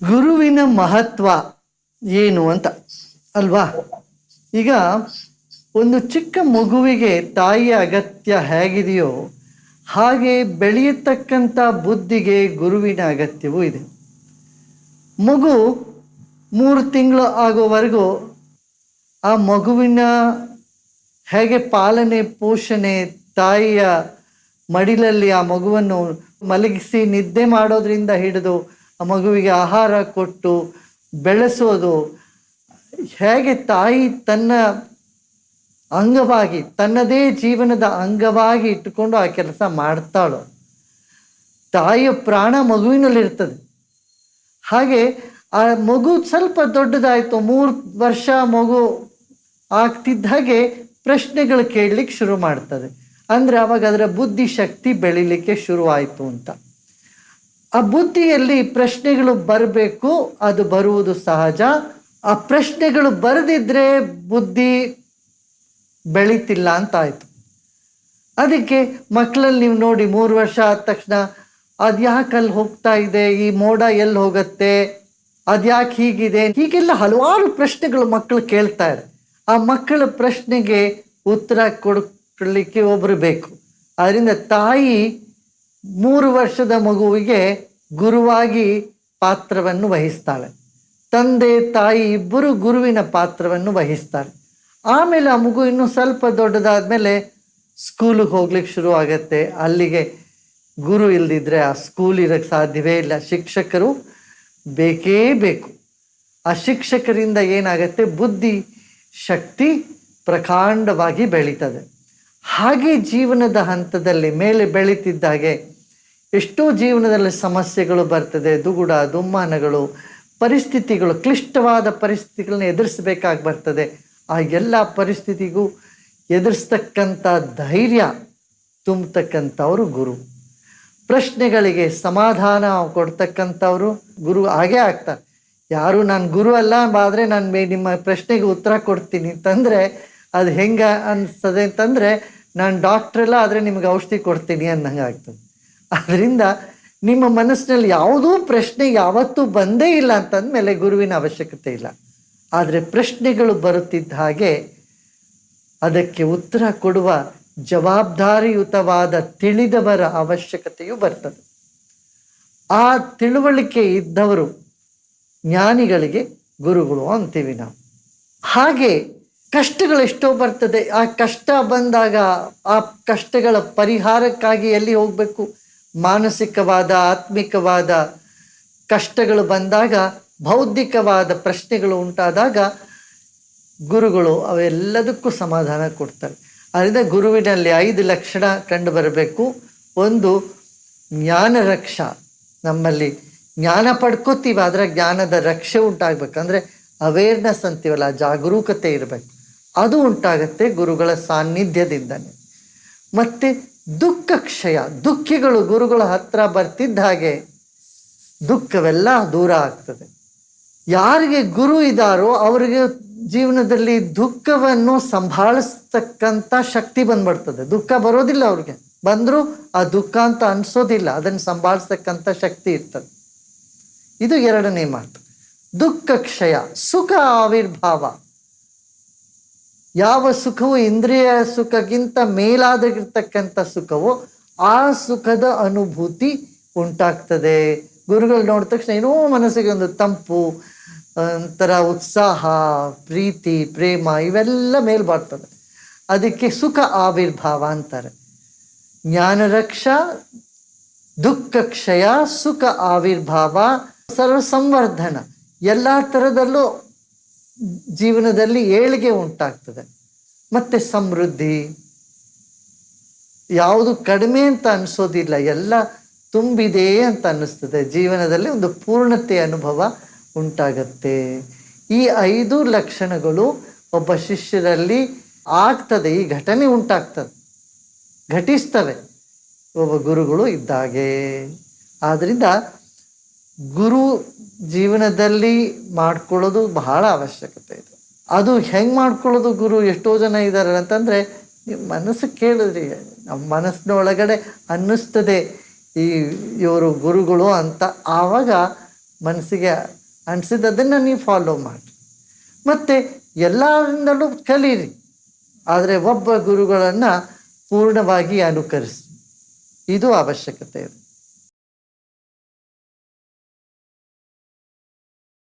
ಗುರುವಿನ ಮಹತ್ವ ಏನು ಅಂತ, ಅಲ್ವಾ? ಈಗ ಒಂದು ಚಿಕ್ಕ ಮಗುವಿಗೆ ತಾಯಿಯ ಅಗತ್ಯ ಹೇಗಿದೆಯೋ ಹಾಗೆ ಬೆಳೆಯತಕ್ಕಂಥ ಬುದ್ಧಿಗೆ ಗುರುವಿನ ಅಗತ್ಯವೂ ಇದೆ. ಮಗು ಮೂರು ತಿಂಗಳು ಆಗೋವರೆಗೂ ಆ ಮಗುವಿನ ಹೇಗೆ ಪಾಲನೆ, ಪೋಷಣೆ, ತಾಯಿಯ ಮಡಿಲಲ್ಲಿ ಆ ಮಗುವನ್ನು ಮಲಗಿಸಿ ನಿದ್ದೆ ಮಾಡೋದ್ರಿಂದ ಹಿಡಿದು ಆ ಮಗುವಿಗೆ ಆಹಾರ ಕೊಟ್ಟು ಬೆಳೆಸೋದು ಹೇಗೆ ತಾಯಿ ತನ್ನ ಅಂಗವಾಗಿ, ತನ್ನದೇ ಜೀವನದ ಅಂಗವಾಗಿ ಇಟ್ಟುಕೊಂಡು ಆ ಕೆಲಸ ಮಾಡ್ತಾಳೋ? ತಾಯಿಯ ಪ್ರಾಣ ಮಗುವಿನಲ್ಲಿರ್ತದೆ. ಹಾಗೆ ಆ ಮಗು ಸ್ವಲ್ಪ ದೊಡ್ಡದಾಯಿತು, ಮೂರು ವರ್ಷ ಮಗು ಆಗ್ತಿದ್ದ ಹಾಗೆ ಪ್ರಶ್ನೆಗಳು ಕೇಳಲಿಕ್ಕೆ ಶುರು ಮಾಡ್ತದೆ. ಅಂದರೆ ಅವಾಗ ಅದರ ಬುದ್ಧಿಶಕ್ತಿ ಬೆಳಿಲಿಕ್ಕೆ ಶುರುವಾಯಿತು ಅಂತ. ಆ ಬುದ್ಧಿಯಲ್ಲಿ ಪ್ರಶ್ನೆಗಳು ಬರಬೇಕು, ಅದು ಬರುವುದು ಸಹಜ. ಆ ಪ್ರಶ್ನೆಗಳು ಬರೆದಿದ್ರೆ ಬುದ್ಧಿ ಬೆಳೀತಿಲ್ಲ ಅಂತ ಆಯಿತು ಅದಕ್ಕೆ ಮಕ್ಕಳಲ್ಲಿ ನೀವು ನೋಡಿ, ಮೂರು ವರ್ಷ ಆದ ತಕ್ಷಣ ಅದ್ಯಾಕಲ್ಲಿ ಹೋಗ್ತಾ ಇದೆ, ಈ ಮೋಡ ಎಲ್ಲಿ ಹೋಗುತ್ತೆ, ಅದ್ಯಾಕೆ ಹೀಗಿದೆ, ಹೀಗೆಲ್ಲ ಹಲವಾರು ಪ್ರಶ್ನೆಗಳು ಮಕ್ಕಳು ಕೇಳ್ತಾರೆ ಆ ಮಕ್ಕಳ ಪ್ರಶ್ನೆಗೆ ಉತ್ತರ ಕೊಡ್ಲಿಕ್ಕೆ ಒಬ್ಬರು ಬೇಕು. ಅದರಿಂದ ತಾಯಿ ಮೂರು ವರ್ಷದ ಮಗುವಿಗೆ ಗುರುವಾಗಿ ಪಾತ್ರವನ್ನು ವಹಿಸ್ತಾಳೆ. ತಂದೆ, ತಾಯಿ ಇಬ್ಬರು ಗುರುವಿನ ಪಾತ್ರವನ್ನು ವಹಿಸ್ತಾರೆ. ಆಮೇಲೆ ಆ ಮಗು ಇನ್ನೂ ಸ್ವಲ್ಪ ದೊಡ್ಡದಾದ ಮೇಲೆ ಸ್ಕೂಲಿಗೆ ಹೋಗ್ಲಿಕ್ಕೆ ಶುರು ಆಗತ್ತೆ. ಅಲ್ಲಿಗೆ ಗುರು ಇಲ್ದಿದ್ರೆ ಆ ಸ್ಕೂಲ್ ಇರೋಕ್ಕೆ ಸಾಧ್ಯವೇ ಇಲ್ಲ. ಶಿಕ್ಷಕರು ಬೇಕೇ ಬೇಕು. ಆ ಶಿಕ್ಷಕರಿಂದ ಏನಾಗತ್ತೆ? ಬುದ್ಧಿ, ಶಕ್ತಿ ಪ್ರಕಾಂಡವಾಗಿ ಬೆಳೀತದೆ. ಹಾಗೆ ಜೀವನದ ಹಂತದಲ್ಲಿ ಮೇಲೆ ಬೆಳೀತಿದ್ದಾಗೆ ಎಷ್ಟೋ ಜೀವನದಲ್ಲಿ ಸಮಸ್ಯೆಗಳು ಬರ್ತದೆ, ದುಗುಡ, ದುಮ್ಮಾನಗಳು, ಪರಿಸ್ಥಿತಿಗಳು, ಕ್ಲಿಷ್ಟವಾದ ಪರಿಸ್ಥಿತಿಗಳನ್ನ ಎದುರಿಸಬೇಕಾಗಿ ಬರ್ತದೆ. ಆ ಎಲ್ಲ ಪರಿಸ್ಥಿತಿಗೂ ಎದುರಿಸ್ತಕ್ಕಂಥ ಧೈರ್ಯ ತುಂಬತಕ್ಕಂಥವರು ಗುರು. ಪ್ರಶ್ನೆಗಳಿಗೆ ಸಮಾಧಾನ ಕೊಡ್ತಕ್ಕಂಥವರು ಗುರು ಹಾಗೇ ಆಗ್ತಾರೆ. ಯಾರು, ನಾನು ಗುರು ಅಲ್ಲ, ಆದರೆ ನಾನು ನಿಮ್ಮ ಪ್ರಶ್ನೆಗೆ ಉತ್ತರ ಕೊಡ್ತೀನಿ. ಅಂತಂದರೆ ಅದು ಹೆಂಗೆ ಅನಿಸ್ತದೆ ಅಂತಂದರೆ ನಾನು ಡಾಕ್ಟ್ರ್ ಅಲ್ಲ ಆದರೆ ನಿಮಗೆ ಔಷಧಿ ಕೊಡ್ತೀನಿ ಅನ್ನಂಗೆ ಆಗ್ತದೆ. ಅದರಿಂದ ನಿಮ್ಮ ಮನಸ್ಸಿನಲ್ಲಿ ಯಾವುದೂ ಪ್ರಶ್ನೆ ಯಾವತ್ತೂ ಬಂದೇ ಇಲ್ಲ ಅಂತಂದಮೇಲೆ ಗುರುವಿನ ಅವಶ್ಯಕತೆ ಇಲ್ಲ. ಆದರೆ ಪ್ರಶ್ನೆಗಳು ಬರುತ್ತಿದ್ದ ಹಾಗೆ ಅದಕ್ಕೆ ಉತ್ತರ ಕೊಡುವ ಜವಾಬ್ದಾರಿಯುತವಾದ ತಿಳಿದವರ ಅವಶ್ಯಕತೆಯು ಬರ್ತದೆ. ಆ ತಿಳುವಳಿಕೆ ಇದ್ದವರು ಜ್ಞಾನಿಗಳಿಗೆ ಗುರುಗಳು ಅಂತೀವಿ ನಾವು. ಹಾಗೆ ಕಷ್ಟಗಳು ಎಷ್ಟೋ ಬರ್ತದೆ. ಆ ಕಷ್ಟ ಬಂದಾಗ ಆ ಕಷ್ಟಗಳ ಪರಿಹಾರಕ್ಕಾಗಿ ಎಲ್ಲಿ ಹೋಗಬೇಕು? ಮಾನಸಿಕವಾದ, ಆತ್ಮಿಕವಾದ ಕಷ್ಟಗಳು ಬಂದಾಗ, ಬೌದ್ಧಿಕವಾದ ಪ್ರಶ್ನೆಗಳು ಉಂಟಾದಾಗ ಗುರುಗಳು ಅವೆಲ್ಲದಕ್ಕೂ ಸಮಾಧಾನ ಕೊಡ್ತಾರೆ. ಅದರಿಂದ ಗುರುವಿನಲ್ಲಿ ಐದು ಲಕ್ಷಣ ಕಂಡು ಬರಬೇಕು ಒಂದು, ಜ್ಞಾನ ರಕ್ಷ. ನಮ್ಮಲ್ಲಿ ಜ್ಞಾನ ಪಡ್ಕೋತೀವಿ, ಆದರೆ ಜ್ಞಾನದ ರಕ್ಷೆ ಉಂಟಾಗಬೇಕು. ಅಂದರೆ ಅವೇರ್ನೆಸ್ ಅಂತೀವಲ್ಲ, ಜಾಗರೂಕತೆ ಇರಬೇಕು. ಅದು ಉಂಟಾಗತ್ತೆ ಗುರುಗಳ ಸಾನ್ನಿಧ್ಯದಿಂದನೇ. ಮತ್ತು ದುಃಖ ಕ್ಷಯ ದುಃಖಿಗಳು ಗುರುಗಳ ಹತ್ರ ಬರ್ತಿದ್ದ ಹಾಗೆ ದುಃಖವೆಲ್ಲ ದೂರ ಆಗ್ತದೆ. ಯಾರಿಗೆ ಗುರು ಇದ್ದಾರೋ ಅವರಿಗೆ ಜೀವನದಲ್ಲಿ ದುಃಖವನ್ನು ಸಂಭಾಳಿಸ್ತಕ್ಕಂಥ ಶಕ್ತಿ ಬಂದ್ಬಿಡ್ತದೆ. ದುಃಖ ಬರೋದಿಲ್ಲ ಅವ್ರಿಗೆ. ಬಂದರೂ ಆ ದುಃಖ ಅಂತ ಅನಿಸೋದಿಲ್ಲ. ಅದನ್ನು ಸಂಭಾಳಿಸ್ತಕ್ಕಂಥ ಶಕ್ತಿ ಇರ್ತದೆ. ಇದು ಎರಡನೇ ಮಾತು. ದುಃಖ ಕ್ಷಯ ಸುಖ ಆವಿರ್ಭಾವ. ಯಾವ ಸುಖವು ಇಂದ್ರಿಯ ಸುಖಕ್ಕಿಂತ ಮೇಲಾದಗಿರ್ತಕ್ಕಂಥ ಸುಖವು ಆ ಸುಖದ ಅನುಭೂತಿ ಉಂಟಾಗ್ತದೆ. ಗುರುಗಳು ನೋಡಿದ ತಕ್ಷಣ ಏನೋ ಮನಸ್ಸಿಗೆ ಒಂದು ತಂಪು, ಒಂಥರ ಉತ್ಸಾಹ, ಪ್ರೀತಿ, ಪ್ರೇಮ ಇವೆಲ್ಲ ಮೇಲ್ಬಾಡ್ತದೆ ಅದಕ್ಕೆ ಸುಖ ಆವಿರ್ಭಾವ ಅಂತಾರೆ. ಜ್ಞಾನರಕ್ಷ ದುಃಖ ಕ್ಷಯ, ಸುಖ ಆವಿರ್ಭಾವ ಸರ್ವ ಸಂವರ್ಧನ ಎಲ್ಲ ಥರದಲ್ಲೂ ಜೀವನದಲ್ಲಿ ಏಳಿಗೆ ಉಂಟಾಗ್ತದೆ. ಮತ್ತೆ ಸಮೃದ್ಧಿ. ಯಾವುದು ಕಡಿಮೆ ಅಂತ ಅನಿಸೋದಿಲ್ಲ, ಎಲ್ಲ ತುಂಬಿದೆ ಅಂತ ಅನ್ನಿಸ್ತದೆ ಜೀವನದಲ್ಲಿ ಒಂದು ಪೂರ್ಣತೆ ಅನುಭವ ಉಂಟಾಗತ್ತೆ. ಈ ಐದು ಲಕ್ಷಣಗಳು ಒಬ್ಬ ಶಿಷ್ಯರಲ್ಲಿ ಆಗ್ತದೆ, ಈ ಘಟನೆ ಉಂಟಾಗ್ತದೆ. ಘಟಿಸ್ತವೆ. ಒಬ್ಬ ಗುರುಗಳು ಇದ್ದಾಗೆ. ಆದ್ದರಿಂದ ಗುರು ಜೀವನದಲ್ಲಿ ಮಾಡ್ಕೊಳ್ಳೋದು ಬಹಳ ಅವಶ್ಯಕತೆ ಇದೆ. ಅದು ಹೆಂಗೆ ಮಾಡ್ಕೊಳ್ಳೋದು ಗುರು? ಎಷ್ಟೋ ಜನ ಇದ್ದಾರೆ ಅಂತಂದರೆ ನಿಮ್ಮ ಮನಸ್ಸು ಕೇಳಿದ್ರಿ ನಮ್ಮ ಮನಸ್ಸಿನ ಒಳಗಡೆ ಅನ್ನಿಸ್ತದೆ ಈ ಇವರು ಗುರುಗಳು ಅಂತ. ಆವಾಗ ಮನಸ್ಸಿಗೆ ಅನಿಸಿದ್ದನ್ನು ನೀವು ಫಾಲೋ ಮಾಡಿ ಮತ್ತು ಎಲ್ಲರಿಂದಲೂ ಕಲೀರಿ. ಆದರೆ ಒಬ್ಬ ಗುರುಗಳನ್ನು ಪೂರ್ಣವಾಗಿ ಅನುಕರಿಸಿ. ಇದು ಅವಶ್ಯಕತೆ ಇದೆ.